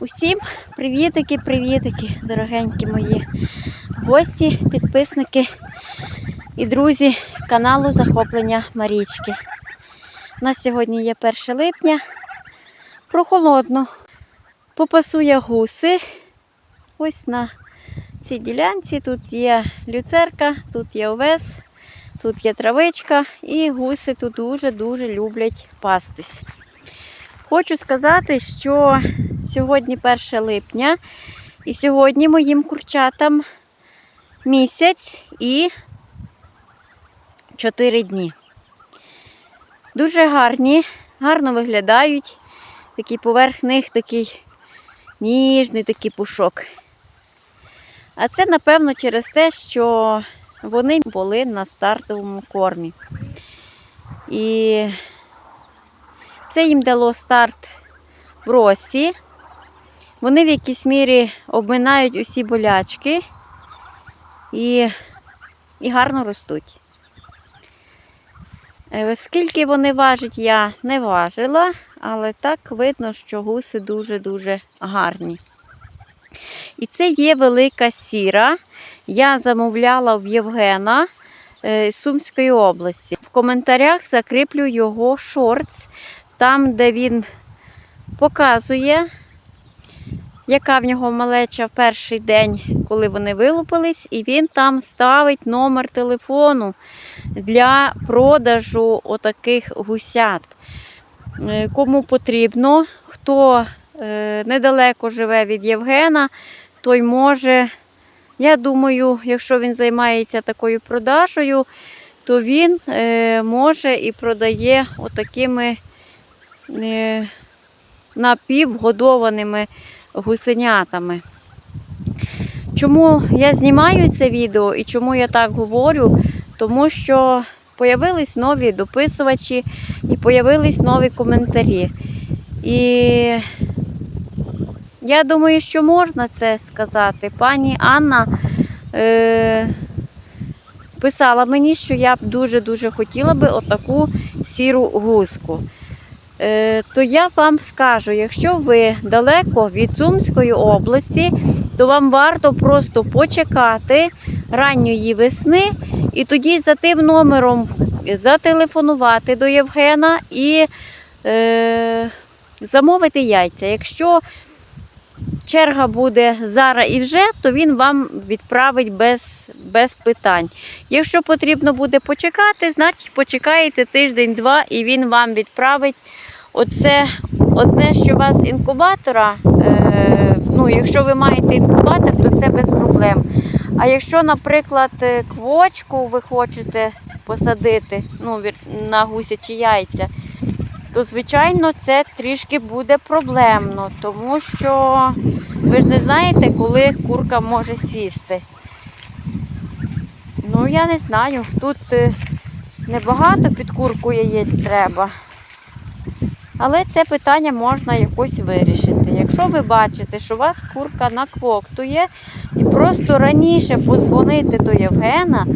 Усім привітики, привітики, дорогенькі мої гості, підписники і друзі каналу Захоплення Марічки. У нас сьогодні є 1 липня. Прохолодно. Попасу я гуси. Ось на цій ділянці. Тут є люцерка, тут є овес, тут є травичка, і гуси тут дуже-дуже люблять пастись. Хочу сказати, що сьогодні 1 липня, і сьогодні моїм курчатам місяць і 4 дні. Дуже гарні, гарно виглядають. Такий поверх них такий ніжний такий пушок. А це, напевно, через те, що вони були на стартовому кормі. І це їм дало старт в рості. Вони в якійсь мірі обминають усі болячки і, і гарно ростуть. Е, Скільки вони важать, я не важила, але так видно, що гуси дуже-дуже гарні. І це є велика сіра. Я замовляла в Євгена е, з Сумської області. В коментарях закріплю його шортс, там, де він показує, яка в нього малеча в перший день, коли вони вилупились, і він там ставить номер телефону для продажу отаких гусят. Е, Кому потрібно, хто е, недалеко живе від Євгена, той може, я думаю, якщо він займається такою продажею, то він е, може і продає отакими напівгодованими гусенятами. Чому я знімаю це відео і чому я так говорю? Тому що появились нові дописувачі і появились нові коментарі. І я думаю, що можна це сказати. Пані Анна е, писала мені, що я б дуже-дуже хотіла би отаку сіру гуску. Е, то я вам скажу, якщо ви далеко від Сумської області, то вам варто просто почекати ранньої весни і тоді за тим номером зателефонувати до Євгена і е, замовити яйця. Якщо черга буде зараз і вже, то він вам відправить без, без питань. Якщо потрібно буде почекати, значить почекаєте тиждень-два і він вам відправить оце одне, що у вас інкубатора. Е, ну, якщо ви маєте інкубатор, то це без проблем. А якщо, наприклад, е, квочку ви хочете посадити ну, на гусячі яйця, то, звичайно, це трішки буде проблемно, тому що ви ж не знаєте, коли курка може сісти. Ну, я не знаю. Тут е, небагато під курку яєць треба. Але це питання можна якось вирішити. Якщо ви бачите, що у вас курка наквоктує, і просто раніше подзвонити до Євгена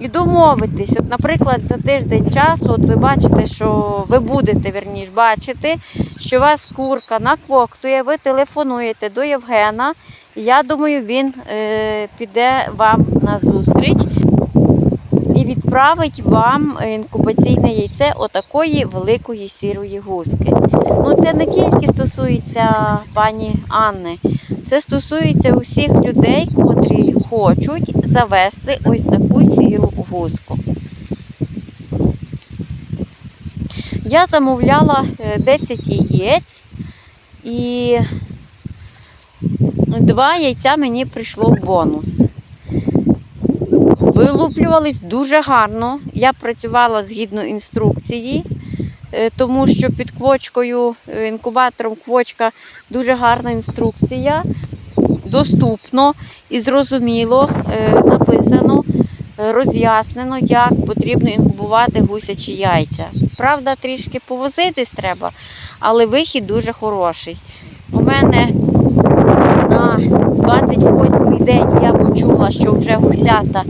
і домовитись. От, наприклад, за тиждень часу, от ви бачите, що ви будете верніш бачити, що у вас курка наквоктує, ви телефонуєте до Євгена. І я думаю, він е, піде вам на зустріч відправить вам інкубаційне яйце отакої великої сірої гуски. Ну, це не тільки стосується пані Анни, це стосується усіх людей, котрі хочуть завести ось таку сіру гуску. Я замовляла е, 10 яєць і два яйця мені прийшло в бонус. Вилуплювались дуже гарно. Я працювала згідно інструкції, е, тому що під квочкою, е, інкубатором квочка дуже гарна інструкція. Доступно і зрозуміло е, написано, роз'яснено, як потрібно інкубувати гусячі яйця. Правда, трішки повозитись треба, але вихід дуже хороший. У мене на 28-й день я почула, що вже гусята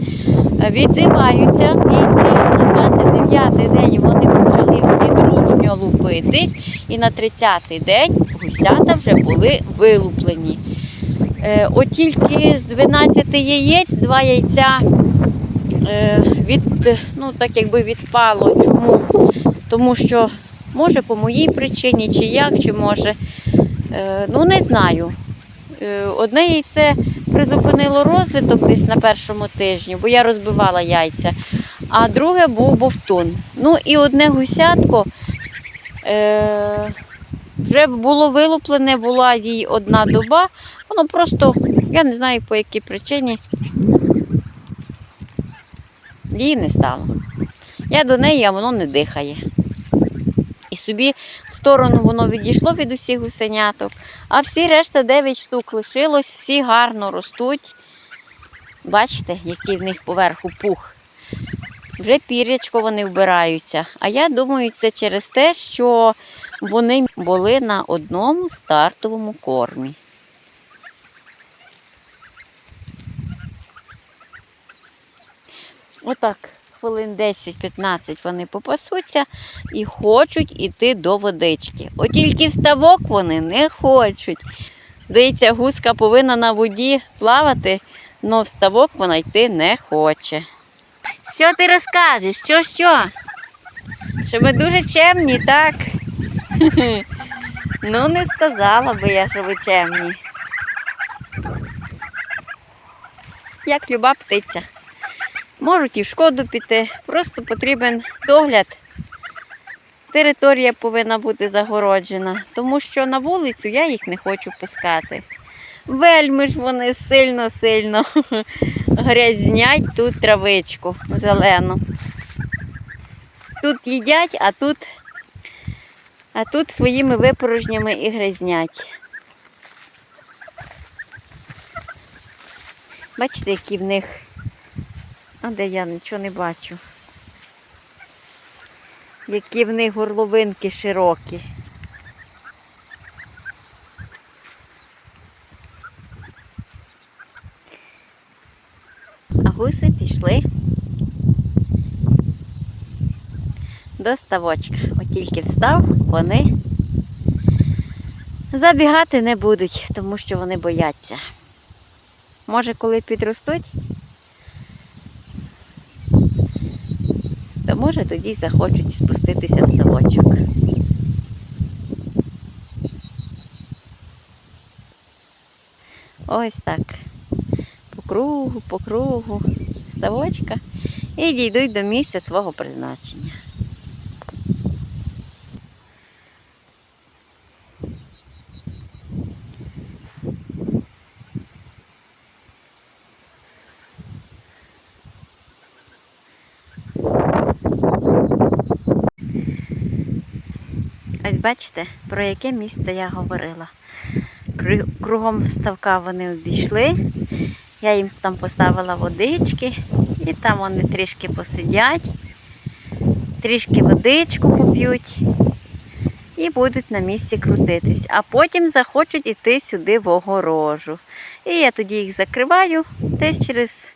е, відзиваються. І ці на 29-й день вони почали всі дружньо лупитись. І на 30-й день гусята вже були вилуплені. Е, От тільки з 12 яєць два яйця е, від, ну, так якби відпало. Чому? Тому що, може, по моїй причині, чи як, чи може, ну не знаю. Е, Одне яйце призупинило розвиток десь на першому тижні, бо я розбивала яйця, а друге був бовтун. Ну і одне гусятко е, вже було вилуплене, була їй одна доба. Воно просто, я не знаю по якій причині, її не стало. Я до неї, а воно не дихає. Собі в сторону воно відійшло від усіх гусеняток, а всі решта 9 штук лишилось, всі гарно ростуть. Бачите, який в них поверху пух. Вже пірячко вони вбираються. А я думаю, це через те, що вони були на одному стартовому кормі. Отак, хвилин 10-15 вони попасуться і хочуть іти до водички. От тільки в ставок вони не хочуть. Дивіться, гуска повинна на воді плавати, але в ставок вона йти не хоче. Що ти розкажеш? Що, що? Що ми дуже чемні, так? Ну, не сказала би я, що ви чемні. Як люба птиця. Можуть і в шкоду піти, просто потрібен догляд. Територія повинна бути загороджена, тому що на вулицю я їх не хочу пускати. Вельми ж вони сильно-сильно грязнять тут травичку зелену. Тут їдять, а тут, а тут своїми випорожнями і грязнять. Бачите, які в них. А де я нічого не бачу. Які в них горловинки широкі. А гуси пішли до ставочка. От тільки встав, вони забігати не будуть, тому що вони бояться. Може, коли підростуть, може тоді захочуть спуститися в ставочок. Ось так. По кругу, по кругу ставочка і дійдуть до місця свого призначення. Ось бачите, про яке місце я говорила. Кругом ставка вони обійшли. Я їм там поставила водички, і там вони трішки посидять, трішки водичку поп'ють і будуть на місці крутитись. А потім захочуть іти сюди в огорожу. І я тоді їх закриваю, десь через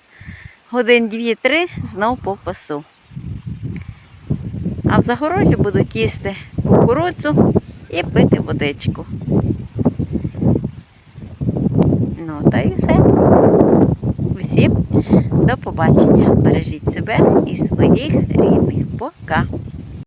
годин дві-три знов попасу. А в загорожі будуть їсти кукурудзу і пити водичку. Ну, та і все. Усім до побачення. Бережіть себе і своїх рідних. Пока.